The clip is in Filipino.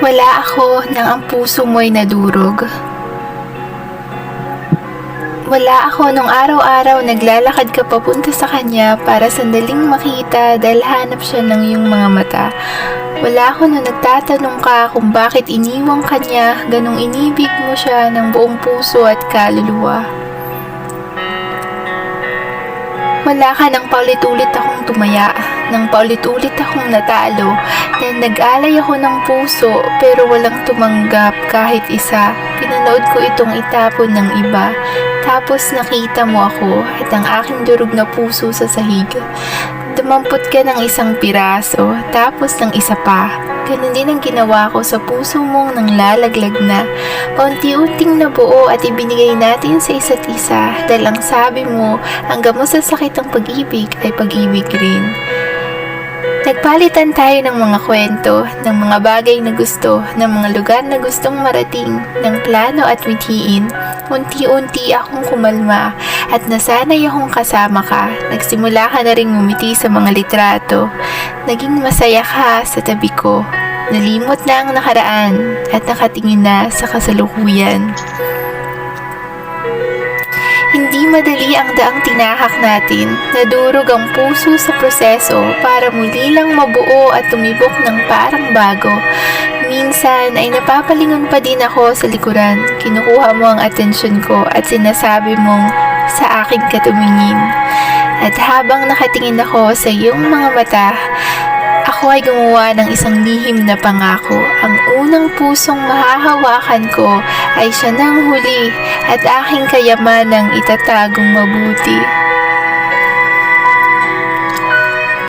Wala ako nang ang puso mo'y nadurog. Wala ako nung araw-araw naglalakad ka papunta sa kanya para sandaling makita dahil hanap siya ng iyong mga mata. Wala ako nung nagtatanong ka kung bakit iniwang kanya ganong inibig mo siya ng buong puso at kaluluwa. Wala ka nang paulit-ulit akong tumaya, nang paulit-ulit akong natalo, dahil nag-alay ako ng puso pero walang tumanggap kahit isa. Pinanood ko itong itapon ng iba, tapos nakita mo ako at ang aking durog na puso sa sahig. Dumampot ka ng isang piraso, tapos ng isa pa. Ganon din ang ginawa ko sa puso mong nang lalaglag na. Paunti-unting nabuo at ibinigay natin sa isa't isa dahil ang sabi mo, ang gamot sa sakit ng pag-ibig ay pag-ibig rin. Nagpalitan tayo ng mga kwento, ng mga bagay na gusto, ng mga lugar na gustong marating, ng plano at mithiin. Unti-unti akong kumalma at nasanay akong kasama ka. Nagsimula ka na rin ngumiti sa mga litrato. Naging masaya ka sa tabi ko. Nalimot na ang nakaraan at nakatingin na sa kasalukuyan. Hindi madali ang daang tinahak natin. Nadurog ang puso sa proseso para muli lang mabuo at tumibok ng parang bago. Minsan ay napapalingon pa din ako sa likuran. Kinukuha mo ang atensyon ko at sinasabi mong sa akin ka tumingin. At habang nakatingin ako sa iyong mga mata, ako ay gumawa ng isang lihim na pangako. Ang unang pusong mahahawakan ko ay siya ng huli at aking kayamanang itatagong mabuti.